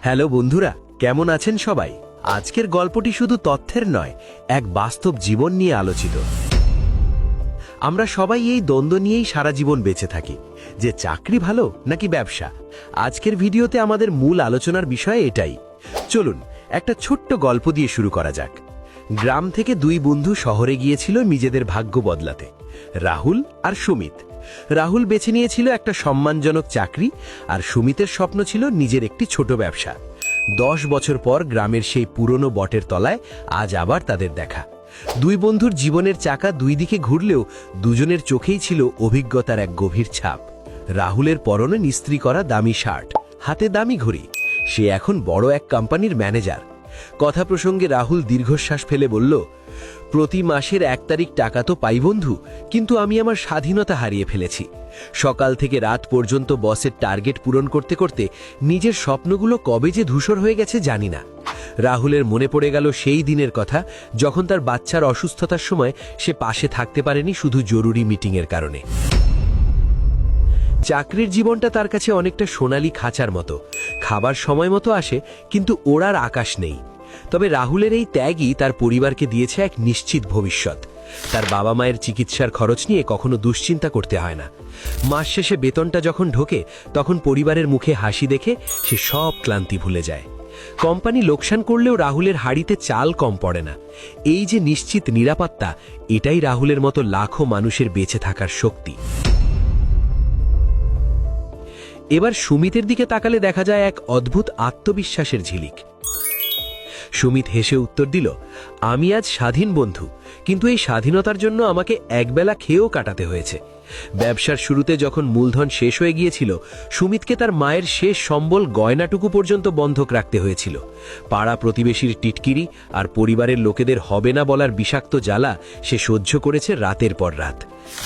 Hello বন্ধুরা, কেমন আছেন সবাই? আজকের গল্পটি শুধু তথ্যের নয়, এক বাস্তব জীবন নিয়ে আলোচিত। আমরা সবাই এই দ্বন্দ্ব নিয়েই সারা জীবন বেঁচে থাকি। যে চাকরি ভালো নাকি ব্যবসা? আজকের ভিডিওতে আমাদের মূল আলোচনার বিষয় এটাই। চলুন, একটা ছোট্ট গল্প দিয়ে শুরু করা যাক। গ্রাম থেকে দুই বন্ধু শহরে গিয়েছিল নিজেদের ভাগ্য বদলাতে, রাহুল আর সুমিত। রাহুল বেছে নিয়েছিল একটা সম্মানজনক চাকরি আর সুমিতের স্বপ্ন ছিল নিজের একটি ছোট ব্যবসা। দশ বছর পর গ্রামের সেই পুরনো বটের তলায় আজ আবার তাদের দেখা। দুই বন্ধুর জীবনের চাকা দুই দিকে ঘুরলেও দুজনের চোখেই ছিল অভিজ্ঞতার এক গভীর ছাপ। রাহুলের পরনে নিস্ত্রি করা দামি শার্ট, হাতে দামি ঘড়ি। সে এখন বড় এক কোম্পানির ম্যানেজার। কথা প্রসঙ্গে রাহুল দীর্ঘশ্বাস ফেলে বলল, প্রতি মাসের এক তারিখ টাকা তো পাই বন্ধু, কিন্তু আমি আমার স্বাধীনতা হারিয়ে ফেলেছি। সকাল থেকে রাত পর্যন্ত বসের টার্গেট পূরণ করতে করতে নিজের স্বপ্নগুলো কবে যে ধূসর হয়ে গেছে জানি না। রাহুলের মনে পড়ে গেল সেই দিনের কথা, যখন তার বাচ্চার অসুস্থতার সময় সে পাশে থাকতে পারেনি শুধু জরুরি মিটিংয়ের কারণে। চাকরির জীবনটা তার কাছে অনেকটা সোনালি খাঁচার মতো। খাবার সময় মতো আসে, কিন্তু ওড়ার আকাশ নেই। তবে রাহুলের এই ত্যাগই তার পরিবারকে দিয়েছে এক নিশ্চিত ভবিষ্যৎ। তার বাবা মায়ের চিকিৎসার খরচ নিয়ে কখনো দুশ্চিন্তা করতে হয় না। মাস শেষে বেতনটা যখন ঢোকে, তখন পরিবারের মুখে হাসি দেখে সে সব ক্লান্তি ভুলে যায়। কোম্পানি লোকসান করলেও রাহুলের হাড়িতে চাল কম পড়ে না। এই যে নিশ্চিত নিরাপত্তা, এটাই রাহুলের মতো লাখো মানুষের বেঁচে থাকার শক্তি। এবার সুমিতের দিকে তাকালে দেখা যায় এক অদ্ভুত আত্মবিশ্বাসের ঝিলিক। সুমিত হেসে উত্তর দিল, আমি আজ স্বাধীন বন্ধু, কিন্তু এই স্বাধীনতার জন্য আমাকে একবেলা খেয়েও কাটাতে হয়েছে। ব্যবসার শুরুতে যখন মূলধন শেষ হয়ে গিয়েছিল, সুমিতকে তার মায়ের শেষ সম্বল গয়নাটুকু পর্যন্ত বন্ধক রাখতে হয়েছিল। পাড়া প্রতিবেশীর টিটকিরি আর পরিবারের লোকেদের হবে না বলার বিষাক্ত জ্বালা সে সহ্য করেছে রাতের পর রাত।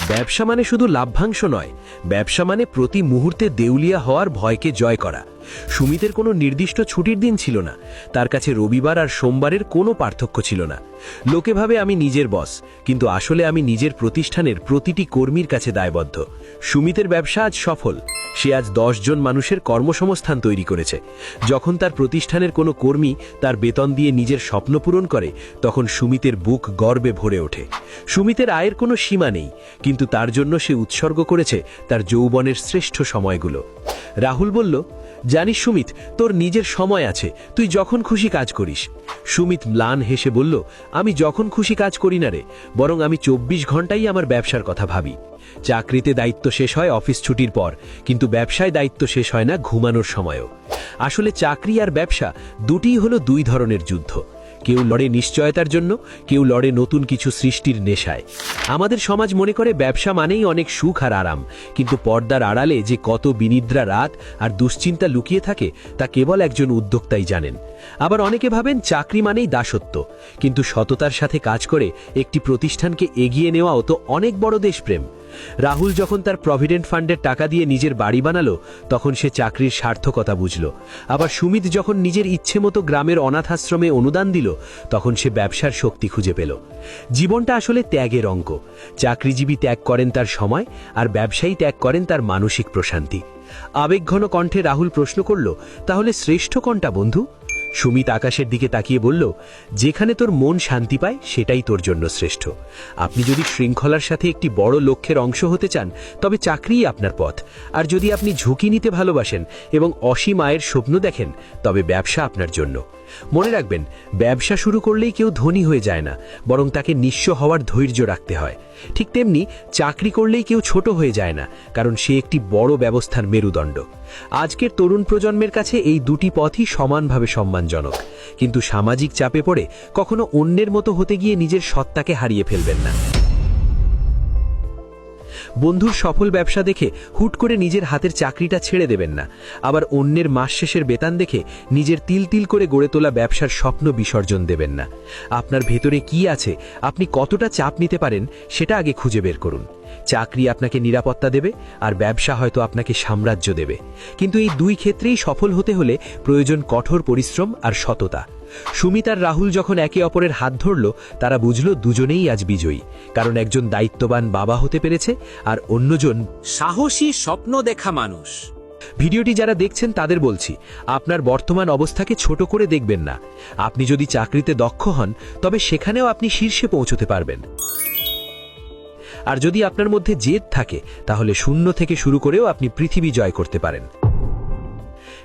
ব্যবসা মানে শুধু লাভ্যাংশ নয়, ব্যবসা মানে প্রতি মুহূর্তে দেউলিয়া হওয়ার ভয়কে জয় করা। সুমিতের কোনো নির্দিষ্ট ছুটির দিন ছিল না। তার কাছে রবিবার আর সোমবারের কোনো পার্থক্য ছিল না। লোকে ভাবে আমি নিজের বস, কিন্তু আসলে আমি নিজের প্রতিষ্ঠানের প্রতিটি কর্মীর কাছে দায়বদ্ধ। সুমিতের ব্যবসা আজ সফল। সে আজ জন মানুষের কর্মসংস্থান তৈরি করেছে। যখন তার প্রতিষ্ঠানের কোনো কর্মী তার বেতন দিয়ে নিজের স্বপ্ন পূরণ করে, তখন সুমিতের বুক গর্বে ভরে ওঠে। সুমিতের আয়ের কোনো সীমা নেই, কিন্তু তার জন্য সে উৎসর্গ করেছে তার যৌবনের শ্রেষ্ঠ সময়গুলো। রাহুল বলল, জানিস সুমিত, তোর নিজের সময় আছে, তুই যখন খুশি কাজ করিস। সুমিত ম্লান হেসে বলল, আমি যখন খুশি কাজ করি না রে, বরং আমি চব্বিশ ঘন্টাই আমার ব্যবসার কথা ভাবি। চাকরিতে দায়িত্ব শেষ হয় অফিস ছুটির পর, কিন্তু ব্যবসায় দায়িত্ব শেষ হয় না ঘুমানোর সময়ও। আসলে চাকরি আর ব্যবসা দুটিই হলো দুই ধরনের যুদ্ধ। কেউ লড়ে নিশ্চয়তার জন্য, কেউ লড়ে নতুন কিছু সৃষ্টির নেশায়। আমাদের সমাজ মনে করে ব্যবসা মানেই অনেক সুখ আর আরাম, কিন্তু পর্দার আড়ালে যে কত বিনিদ্রা রাত আর দুশ্চিন্তা লুকিয়ে থাকে, তা কেবল একজন উদ্যোক্তাই জানেন। আবার অনেকে ভাবেন চাকরি মানেই দাসত্ব, কিন্তু সততার সাথে কাজ করে একটি প্রতিষ্ঠানকে এগিয়ে নেওয়াও তো অনেক বড় দেশপ্রেম। রাহুল যখন তার প্রভিডেন্ট ফান্ডের টাকা দিয়ে নিজের বাড়ি বানালো, তখন সে চাকরির সার্থকতা বুঝল। আবার সুমিত যখন নিজের ইচ্ছে মতো গ্রামের অনাথাশ্রমে অনুদান দিল, তখন সে ব্যবসার শক্তি খুঁজে পেল। জীবনটা আসলে ত্যাগের অঙ্ক। চাকরিজীবী ত্যাগ করেন তার সময়, আর ব্যবসায়ী ত্যাগ করেন তার মানসিক প্রশান্তি। আবেগঘন কণ্ঠে রাহুল প্রশ্ন করল, তাহলে শ্রেষ্ঠ কোনটা, বন্ধু? সুমিত আকাশের দিকে তাকিয়ে বলল, যেখানে তোর মন শান্তি পায়, সেটাই তোর জন্য শ্রেষ্ঠ। আপনি যদি শৃঙ্খলার সাথে একটি বড় লক্ষ্যের অংশ হতে চান, তবে চাকরিই আপনার পথ। আর যদি আপনি ঝুঁকি নিতে ভালোবাসেন এবং অসীম আয়ের স্বপ্ন দেখেন, তবে ব্যবসা আপনার জন্য। মনে রাখবেন, ব্যবসা শুরু করলেই কেউ ধনী হয়ে যায় না, বরং তাকে নিঃস্ব হওয়ার ধৈর্য রাখতে হয়। ঠিক তেমনি, চাকরি করলেই কেউ ছোট হয়ে যায় না, কারণ সে একটি বড় ব্যবস্থার মেরুদণ্ড। আজকের তরুণ প্রজন্মের কাছে এই দুটি পথই সমানভাবে সম্মানজনক কিন্তু সামাজিক চাপে পড়ে কখনো অন্যের মতো হতে গিয়ে নিজের সত্তাকে হারিয়ে ফেলবেন না। বন্ধুর সফল ব্যবসা দেখে হুট করে নিজের হাতের চাকরিটা ছেড়ে দেবেন না। আবার অন্যের মাস শেষের বেতন দেখে নিজের তিল তিল করে গড়ে তোলা ব্যবসার স্বপ্ন বিসর্জন দেবেন না। আপনার ভেতরে কি আছে? আপনি কতটা চাপ নিতে পারেন? সেটা আগে খুঁজে বের করুন। চাকরি আপনাকে নিরাপত্তা দেবে আর ব্যবসা হয়তো আপনাকে সাম্রাজ্য দেবে। কিন্তু এই দুই ক্ষেত্রেই সফল হতে হলে প্রয়োজন কঠোর পরিশ্রম আর সততা। সুমিত আর রাহুল যখন একে অপরের হাত ধরল, তারা বুঝল দুজনেই আজ বিজয়ী। কারণ একজন দায়িত্ববান বাবা হতে পেরেছে আর অন্যজন সাহসী স্বপ্ন দেখা মানুষ। ভিডিওটি যারা দেখছেন তাদের বলছি, আপনার বর্তমান অবস্থাকে ছোট করে দেখবেন না। আপনি যদি চাকরিতে দক্ষ হন, তবে সেখানেও আপনি শীর্ষে পৌঁছতে পারবেন। আর যদি আপনার মধ্যে জেদ থাকে, তাহলে শূন্য থেকে শুরু করেও আপনি পৃথিবী জয় করতে পারেন।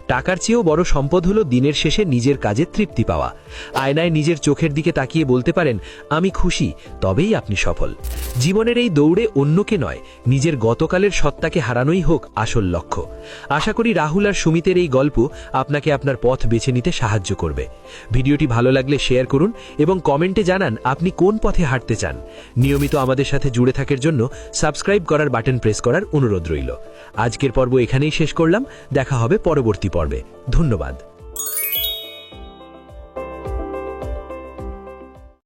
টাকার চেয়েও বড় সম্পদ হলো দিনের শেষে নিজের কাজে তৃপ্তি পাওয়া। আয়নায় নিজের চোখের দিকে তাকিয়ে বলতে পারেন, আমি খুশি, তবেই আপনি সফল। জীবনের এই দৌড়ে অন্যকে নয়, নিজের গতকালের সত্তাকে হারানোই হোক আসল লক্ষ্য। আশা করি রাহুল আর সুমিতের এই গল্প আপনাকে আপনার পথ বেছে নিতে সাহায্য করবে। ভিডিওটি ভালো লাগলে শেয়ার করুন এবং কমেন্টে জানান আপনি কোন পথে হাঁটতে চান। নিয়মিত আমাদের সাথে জুড়ে থাকার জন্য সাবস্ক্রাইব করার বাটন প্রেস করার অনুরোধ রইল। আজকের পর্ব এখানেই শেষ করলাম। দেখা হবে পরবর্তী পর্বে। ধন্যবাদ।